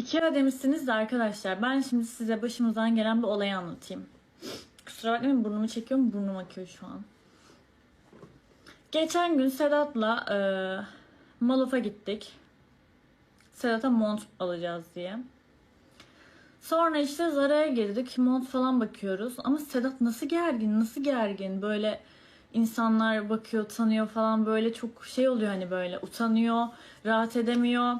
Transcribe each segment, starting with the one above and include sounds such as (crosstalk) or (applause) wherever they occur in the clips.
IKEA demişsiniz de arkadaşlar ben şimdi size başımızdan gelen bir olayı anlatayım. Kusura bakmayın burnumu çekiyorum burnum akıyor şu an. Geçen gün Sedat'la e, Malof'a gittik. Sedat'a mont alacağız diye. Sonra işte Zara'ya girdik. Mont falan bakıyoruz. Ama Sedat nasıl gergin, nasıl gergin. Böyle insanlar bakıyor, tanıyor falan böyle çok şey oluyor hani böyle utanıyor, rahat edemiyor.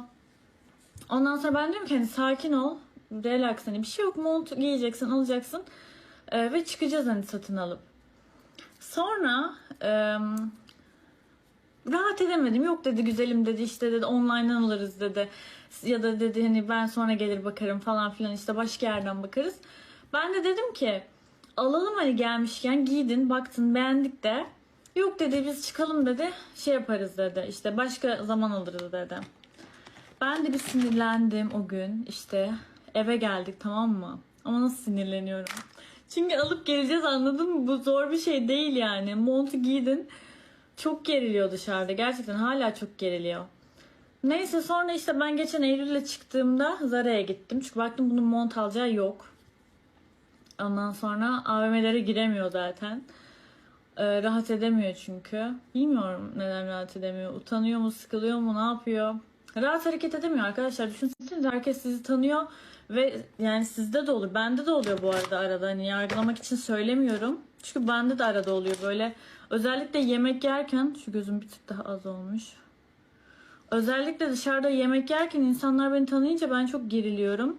Ondan sonra ben diyorum ki hani sakin ol, relax hani bir şey yok mont giyeceksin, alacaksın Ee, ve çıkacağız hani satın alıp. Sonra em, rahat edemedim. Yok dedi güzelim dedi işte dedi online'dan alırız dedi. Ya da dedi hani ben sonra gelir bakarım falan filan işte başka yerden bakarız. Ben de dedim ki alalım hani gelmişken giydin baktın beğendik de. Yok dedi biz çıkalım dedi şey yaparız dedi işte başka zaman alırız dedi. Ben de bir sinirlendim o gün işte eve geldik tamam mı? Ama nasıl sinirleniyorum? Çünkü alıp geleceğiz anladın mı? Bu zor bir şey değil yani. Montu giydin. Çok geriliyor dışarıda. Gerçekten hala çok geriliyor. Neyse sonra işte ben geçen Eylül'le çıktığımda Zara'ya gittim. Çünkü baktım bunun mont alacağı yok. Ondan sonra AVM'lere giremiyor zaten. Ee, rahat edemiyor çünkü. Bilmiyorum neden rahat edemiyor. Utanıyor mu, sıkılıyor mu, ne yapıyor? Rahat hareket edemiyor arkadaşlar. Düşünsenize herkes sizi tanıyor ve yani sizde de olur. Bende de oluyor bu arada arada. Hani yargılamak için söylemiyorum. Çünkü bende de arada oluyor böyle. Özellikle yemek yerken şu gözüm bir tık daha az olmuş. Özellikle dışarıda yemek yerken insanlar beni tanıyınca ben çok geriliyorum.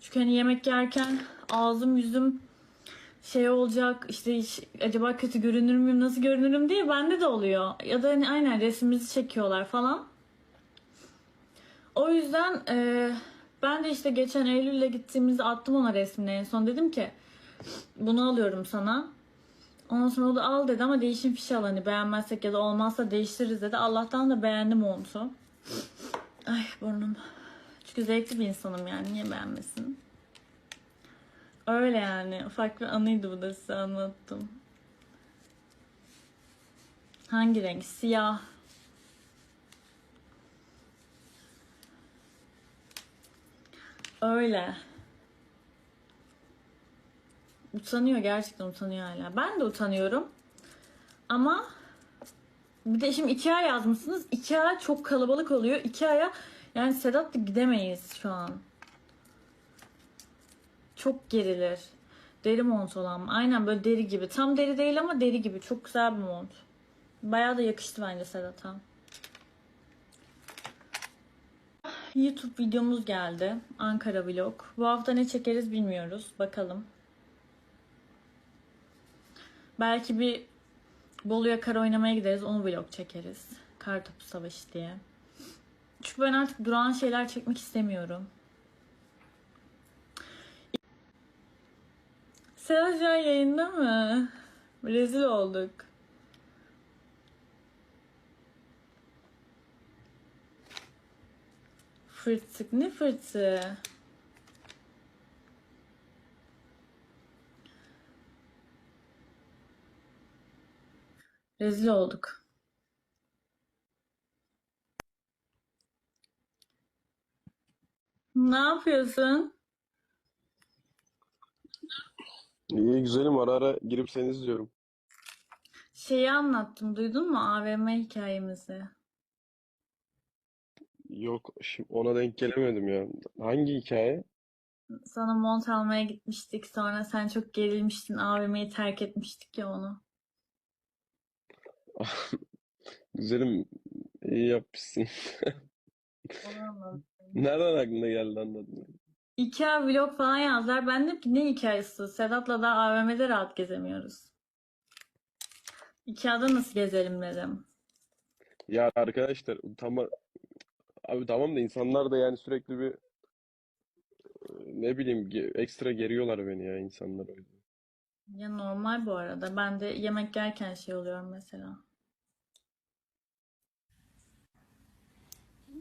Çünkü hani yemek yerken ağzım yüzüm şey olacak işte iş- acaba kötü görünür müyüm nasıl görünürüm diye bende de oluyor. Ya da hani aynen resmimizi çekiyorlar falan. O yüzden e, ben de işte geçen Eylül'le gittiğimizde attım ona resmini en son dedim ki bunu alıyorum sana. Ondan sonra o da al dedi ama değişim fişi al hani beğenmezsek ya da olmazsa değiştiririz dedi. Allah'tan da beğendim montu. Ay burnum. Çünkü zevkli bir insanım yani niye beğenmesin. Öyle yani ufak bir anıydı bu da size anlattım. Hangi renk? Siyah. Öyle. Utanıyor gerçekten utanıyor hala. Ben de utanıyorum. Ama bir de şimdi Ikea yazmışsınız. Ikea çok kalabalık oluyor. Ikea'ya yani Sedat'la gidemeyiz şu an. Çok gerilir. Deri mont olan? Aynen böyle deri gibi. Tam deri değil ama deri gibi. Çok güzel bir mont. Bayağı da yakıştı bence Sedat'a. YouTube videomuz geldi. Ankara vlog. Bu hafta ne çekeriz bilmiyoruz. Bakalım. Belki bir Bolu'ya kar oynamaya gideriz. Onu vlog çekeriz. Kar topu savaşı diye. Çünkü ben artık duran şeyler çekmek istemiyorum. An yayında mı? Rezil olduk. Fırtık ne fırtığı? Rezil olduk. Ne yapıyorsun? İyi güzelim ara ara girip seni izliyorum. Şeyi anlattım. Duydun mu AVM hikayemizi? Yok şimdi ona denk gelemedim ya. Hangi hikaye? Sana mont almaya gitmiştik. Sonra sen çok gerilmiştin. AVM'yi terk etmiştik ya onu. (laughs) Güzelim iyi yapmışsın. Onu anlattım. (laughs) Nereden aklına geldi anladın? Ikea vlog falan yazlar. Ben dedim ki ne hikayesi? Sedat'la da AVM'de rahat gezemiyoruz. Ikea'da nasıl gezelim dedim. Ya arkadaşlar tamam abi tamam da insanlar da yani sürekli bir ne bileyim ge- ekstra geriyorlar beni ya insanlar öyle. Ya normal bu arada. Ben de yemek yerken şey oluyorum mesela.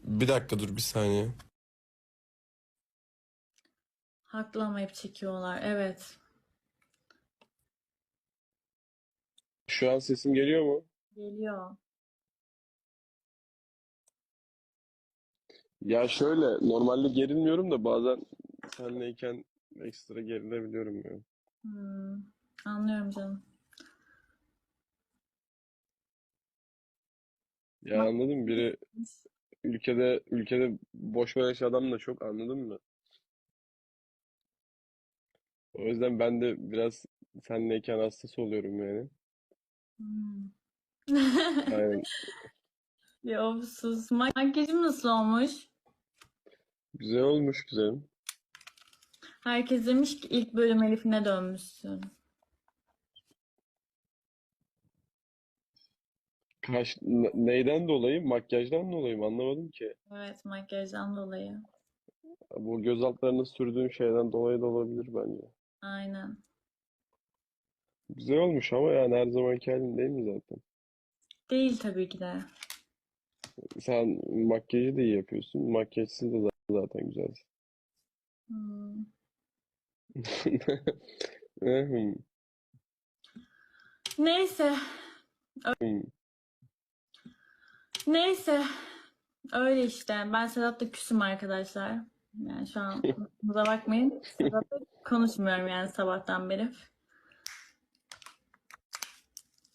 Bir dakika dur bir saniye. Haklı ama hep çekiyorlar. Evet. Şu an sesim geliyor mu? Geliyor. Ya şöyle normalde gerilmiyorum da bazen senleyken ekstra gerilebiliyorum ya. Hmm, anlıyorum canım. Ya anladın mı? Biri (laughs) ülkede ülkede boş beleş adam da çok anladın mı? O yüzden ben de biraz senleyken hastası oluyorum yani. Hmm. (laughs) Aynen. Ya sus. Makyajım nasıl olmuş? Güzel olmuş güzelim. Herkes demiş ki ilk bölüm Elif'ine dönmüşsün. Kaş, n- neyden dolayı? Makyajdan dolayı mı? Anlamadım ki. Evet, makyajdan dolayı. Bu göz altlarına sürdüğüm şeyden dolayı da olabilir bence. Aynen. Güzel olmuş ama yani her zamanki halin değil mi zaten? Değil tabii ki de. Sen makyajı da iyi yapıyorsun. Makyajsız da zaten güzelsin. Hmm. (laughs) Ne? Neyse, neyse. Öyle işte. Ben Sedat'la küsüm arkadaşlar. Yani şu an (laughs) kusurumuza bakmayın. Sedat'la konuşmuyorum yani sabahtan beri.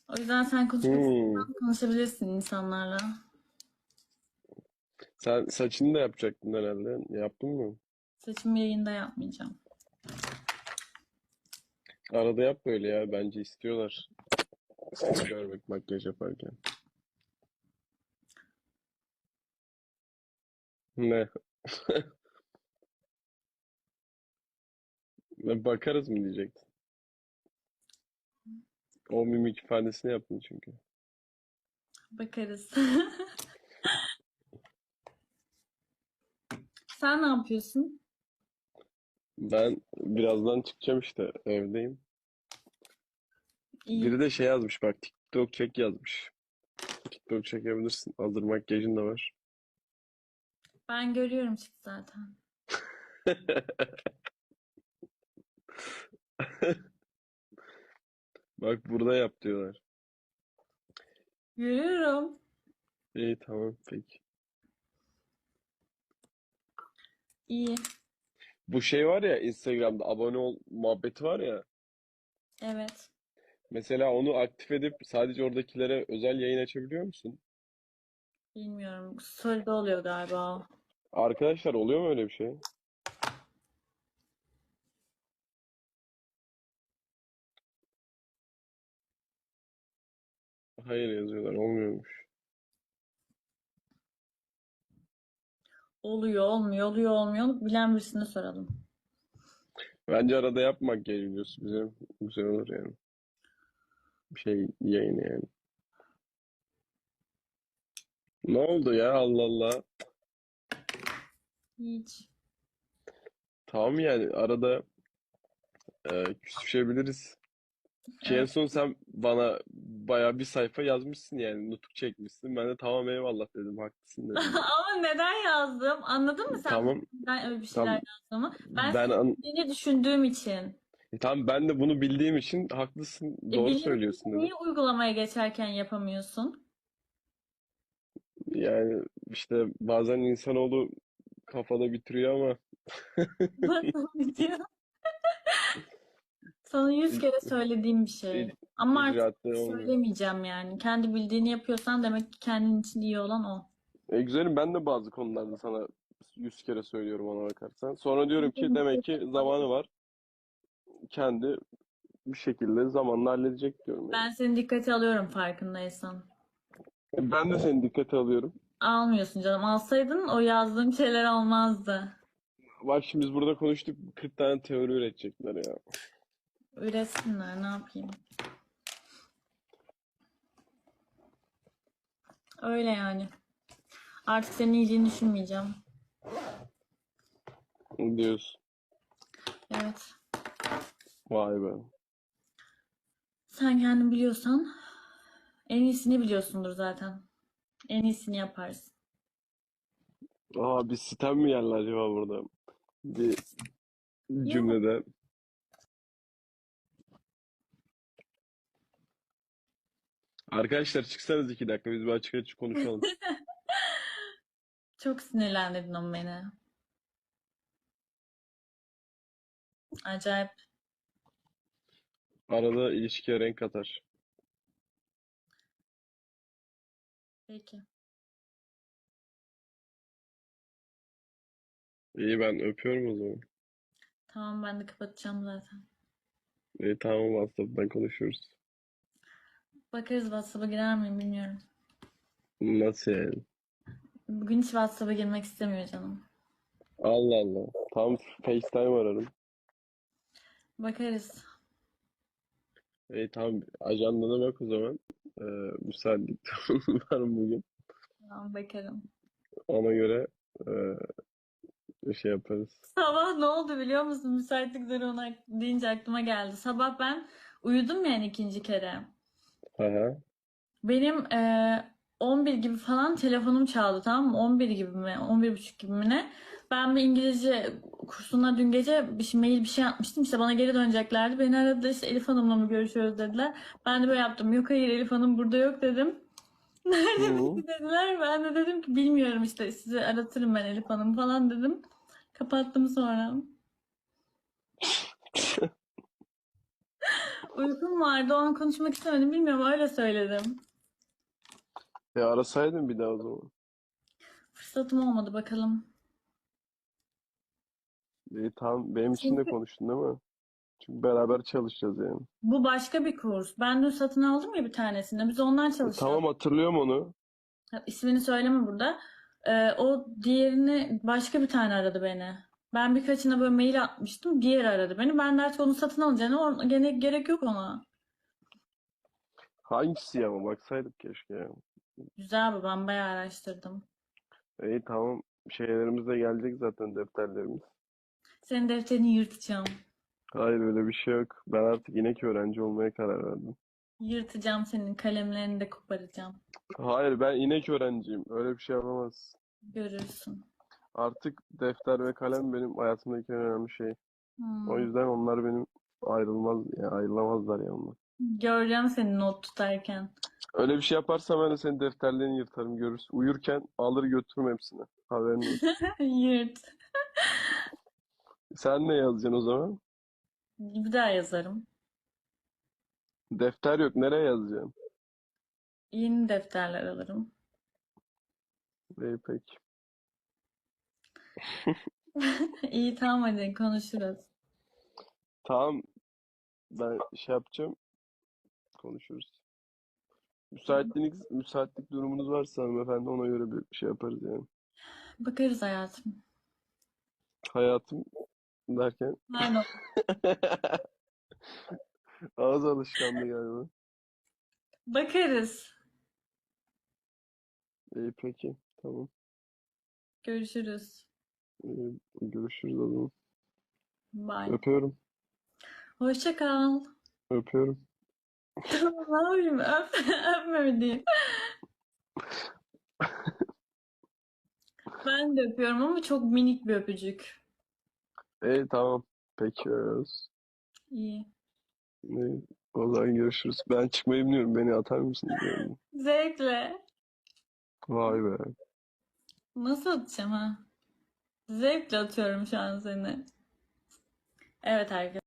O yüzden sen konuşmak Hmm. konuşabilirsin insanlarla. Sen saçını da yapacaktın herhalde. Yaptın mı? Saçımı yayında yapmayacağım. Arada yap böyle ya. Bence istiyorlar. Seni görmek makyaj yaparken. Ne? (laughs) Ve Bakarız mı diyecektin? O mimik ifadesini yaptın çünkü. Bakarız. (laughs) Sen ne yapıyorsun? Ben birazdan çıkacağım işte. Evdeyim. İyi. Biri de şey yazmış bak. TikTok çek yazmış. TikTok çekebilirsin. Hazır makyajın da var. Ben görüyorum çıktı zaten. (laughs) Bak burada yap diyorlar. Görüyorum. İyi tamam peki. İyi. Bu şey var ya Instagram'da abone ol muhabbeti var ya. Evet. Mesela onu aktif edip sadece oradakilere özel yayın açabiliyor musun? Bilmiyorum. Story'de oluyor galiba. Arkadaşlar oluyor mu öyle bir şey? Hayır yazıyorlar. Olmuyormuş. Oluyor, olmuyor, oluyor, olmuyor. Bilen birisine soralım. Bence arada yapmak geliyorsun bize. Güzel olur yani. Bir şey yayını yani. Ne oldu ya Allah Allah. Hiç. Tamam yani arada e, küsüşebiliriz. En son sen bana bayağı bir sayfa yazmışsın yani nutuk çekmişsin. Ben de tamam eyvallah dedim haklısın dedim. (laughs) Ama neden yazdım? Anladın mı sen Tamam ben öyle bir şeyler tamam yazdığımı? Ben ben an bildiğini düşündüğüm için. tamam ben de bunu bildiğim için haklısın E doğru söylüyorsun dedim. niye uygulamaya geçerken yapamıyorsun? Yani işte bazen insanoğlu kafada bitiriyor ama (laughs) Nasıl bitiyor? Sana yüz kere söylediğim bir şey. İc- Ama artık icraatte olmuyor. söylemeyeceğim yani. Kendi bildiğini yapıyorsan demek ki kendin için iyi olan o. E güzelim ben de bazı konularda sana yüz kere söylüyorum ona bakarsan. Sonra diyorum ki demek ki zamanı var. Kendi bir şekilde zamanla halledecek diyorum Ben yani. seni dikkate alıyorum farkındaysan. E, Ben de seni dikkate alıyorum. Almıyorsun canım. Alsaydın o yazdığım şeyler olmazdı. Bak şimdi biz burada konuştuk 40 tane teori üretecekler ya. Üretsinler ne yapayım. Öyle yani. Artık senin iyiliğini düşünmeyeceğim. Diyorsun. Evet. Vay be. Sen kendin biliyorsan en iyisini biliyorsundur zaten. En iyisini yaparsın. Aa bir sitem mi geldi acaba burada? Bir Yok. Arkadaşlar çıksanız iki dakika biz bir açık açık konuşalım. (laughs) Çok sinirlendirdin ama beni. Acayip. Arada ilişkiye renk katar. Peki. İyi ben öpüyorum o zaman. Tamam ben de kapatacağım zaten. İyi tamam WhatsApp'tan konuşuruz. Bakarız WhatsApp'a girer miyim bilmiyorum. Nasıl yani? Bugün hiç WhatsApp'a girmek istemiyor canım. Allah Allah. Tamam FaceTime ararım. Bakarız. İyi tamam ajandana bak o zaman. Ee, müsaitlik (laughs) var mı bugün? Tamam bakarım. Ona göre e, şey yaparız. Sabah ne oldu biliyor musun? Müsaitlik zoruna deyince aklıma geldi. Sabah ben uyudum yani ikinci kere. Aha. Benim eee 11 gibi falan telefonum çaldı tamam mı? 11 gibi mi? 11 gibi mi ne? Ben bir İngilizce kursuna dün gece bir şey, mail bir şey atmıştım. İşte bana geri döneceklerdi. Beni aradılar işte Elif Hanım'la mı görüşüyoruz dediler. Ben de böyle yaptım. Yok hayır Elif Hanım burada yok dedim. (laughs) Nerede Hı. dediler. Ben de dedim ki bilmiyorum işte sizi aratırım ben Elif Hanım falan dedim. Kapattım sonra. (laughs) Uykum vardı o an konuşmak istemedim. Bilmiyorum öyle söyledim. E arasaydın bir daha o zaman. Fırsatım olmadı bakalım. İyi tamam benim için de Çünkü- konuştun değil mi? Çünkü beraber çalışacağız yani. Bu başka bir kurs. Ben dün satın aldım ya bir tanesini. Biz ondan E, çalışıyoruz. tamam hatırlıyorum onu. İsmini söyleme burada. Ee, o diğerini başka bir tane aradı beni. Ben birkaçına böyle mail atmıştım. Diğeri aradı beni. Ben de artık onu satın alacağım. O, gene gerek yok ona. Hangisi ama baksaydık keşke ya. Güzel bu. Ben bayağı araştırdım. İyi tamam şeylerimiz de gelecek zaten defterlerimiz. Senin defterini yırtacağım. Hayır öyle bir şey yok. Ben artık inek öğrenci olmaya karar verdim. Yırtacağım senin kalemlerini de koparacağım. Hayır ben inek öğrenciyim. Öyle bir şey yapamaz. Görürsün. Artık defter ve kalem benim hayatımdaki en önemli şey. Hmm. O yüzden onlar benim ayrılmaz yani ayrılamazlar yanımdan. Göreceğim seni not tutarken. Öyle bir şey yaparsam ben de senin defterlerini yırtarım görürsün. Uyurken alır götürürüm hepsini. Haberin olsun. (laughs) Yırt. Sen ne yazacaksın o zaman? Bir daha yazarım. Defter yok. Nereye yazacaksın? Yeni defterler alırım. İyi peki. (laughs) İyi tamam hadi konuşuruz. Tamam. Ben şey yapacağım. Konuşuruz. Müsaitliğiniz, müsaitlik durumunuz varsa hanımefendi ona göre bir şey yaparız yani. Bakarız hayatım. Hayatım derken Pardon. (laughs) ağız alışkanlığı galiba. Bakarız. İyi peki. Tamam. Görüşürüz. İyi, görüşürüz o zaman. Bye. Öpüyorum. Hoşça kal. Öpüyorum. (laughs) ne yapayım? Öp, (laughs) öpme diyeyim. (laughs) Ben de öpüyorum ama çok minik bir öpücük. İyi tamam. Peki. Öz. İyi. İyi. O zaman görüşürüz. Ben çıkmayı bilmiyorum. Beni atar yani? Zevkle. Vay be. Nasıl atacağım ha? Zevkle atıyorum şu an seni. Evet arkadaşlar.